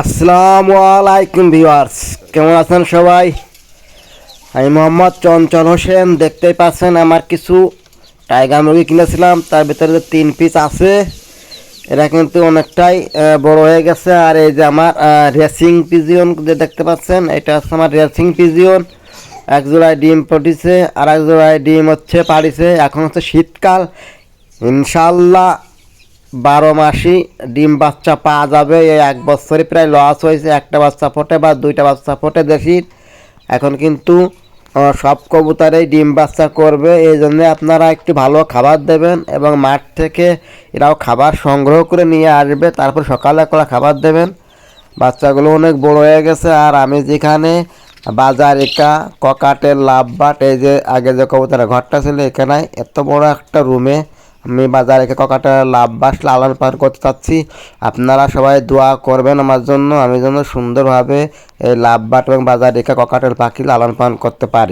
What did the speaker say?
আসসালামু আলাইকুম ভিউয়ার্স, কেমন আছেন সবাই? আমি মোহাম্মদ চঞ্চল হোসেন, দেখতেই পাচ্ছেন আমার কিছু টাইগার মুরগি কিনেছিলাম, তার ভিতরে যে তিন পিস আছে। এরা কিন্তু অনেকটাই বড় হয়ে গেছে, আর এই যে আমার রেসিং পিজিয়ন যে দেখতে পাচ্ছেন, এটা হচ্ছে আমার রেসিং পিজিয়ন এক জোড়ায় ডিম পটিছে আর এক জোড়ায় ডিম হচ্ছে পাড়িছে। এখন হচ্ছে শীতকাল। ইনশাল্লাহ বারো মাসই ডিম বাচ্চা পাওয়া যাবে। এই এক বছরে প্রায় লস হয়েছে। একটা বাচ্চা ফোটে বা দুইটা বাচ্চা ফোটে দেশির এখন কিন্তু সব কবুতরেই ডিম বাচ্চা করবে। এই জন্য আপনারা একটু ভালো খাবার দেবেন এবং মাঠ থেকে এরাও খাবার সংগ্রহ করে নিয়ে আসবে। তারপর সকালে করে খাবার দেবেন। বাচ্চাগুলো অনেক বড় হয়ে গেছে। আর আমি যেখানে বাজারিকা, ককাটের লাভবাট, এই যে আগে যে কবুতরের ঘরটা ছিল এখানে, এত বড় একটা রুমে আমি বাজারে লাভ বাস লালন পালন করতে চাচ্ছি। আপনারা সবাই দোয়া করবেন আমার জন্য। আমি যেন সুন্দরভাবে এই লাভ বাট এবং বাজার রেখে ককাটের পাখি লালন পালন করতে পারি।